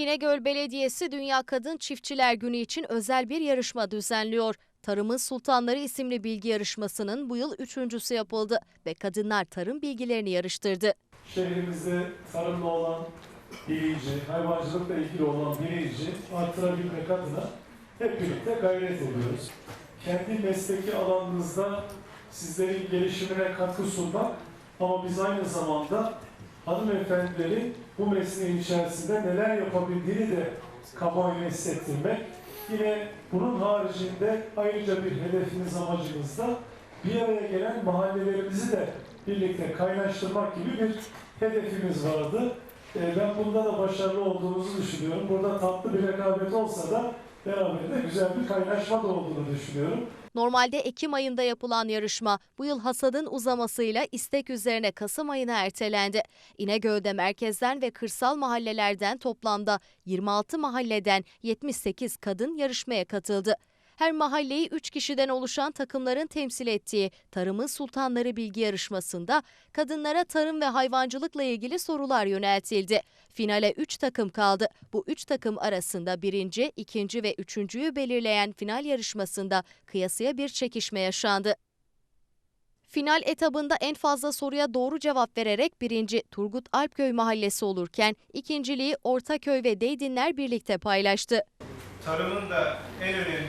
İnegöl Belediyesi Dünya Kadın Çiftçiler Günü için özel bir yarışma düzenliyor. Tarımın Sultanları isimli bilgi yarışmasının bu yıl üçüncüsü yapıldı ve kadınlar tarım bilgilerini yarıştırdı. şehrimizde tarımla olan bilinci, hayvancılıkla ilgili olan bilinci artırabilmek adına hep birlikte gayret ediyoruz. Kendi mesleki alanınızda sizlerin gelişimine katkı sunmak ama biz aynı zamanda hanımefendilerin bu mesleğin içerisinde neler yapabildiğini de kamuoyuna hissettirmek. Yine bunun haricinde ayrıca bir hedefimiz amacımız da bir araya gelen mahallelerimizi de birlikte kaynaştırmak gibi bir hedefimiz vardı. Ee, Ben bunda da başarılı olduğumuzu düşünüyorum. Burada tatlı bir rekabet olsa da beraberinde güzel bir kaynaşma da olduğunu düşünüyorum. Normalde Ekim ayında yapılan yarışma bu yıl hasadın uzamasıyla istek üzerine Kasım ayına ertelendi. İnegöl'de merkezden ve kırsal mahallelerden toplamda 26 mahalleden 78 kadın yarışmaya katıldı. Her mahalleyi 3 kişiden oluşan takımların temsil ettiği Tarımın Sultanları Bilgi Yarışması'nda kadınlara tarım ve hayvancılıkla ilgili sorular yöneltildi. Finale 3 takım kaldı. Bu 3 takım arasında birinci, ikinci ve üçüncüyü belirleyen final yarışmasında kıyasıya bir çekişme yaşandı. Final etabında en fazla soruya doğru cevap vererek birinci Turgut Alpköy Mahallesi olurken ikinciliği Ortaköy ve Deydinler birlikte paylaştı. tarımın da en önemli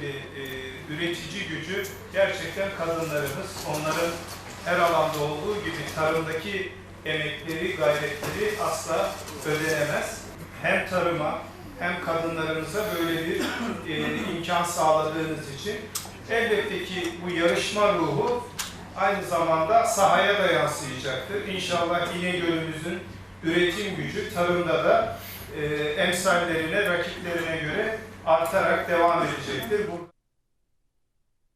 üretici gücü gerçekten kadınlarımız. Onların her alanda olduğu gibi tarımdaki emekleri, gayretleri asla ödenemez. Hem tarıma hem kadınlarımıza böyle bir e, imkan sağladığınız için elbette ki bu yarışma ruhu aynı zamanda sahaya da yansıyacaktır. İnşallah İnegöl'ümüzün üretim gücü tarımda da e, emsallerine, rakiplerine göre artarak devam edecektir. Bu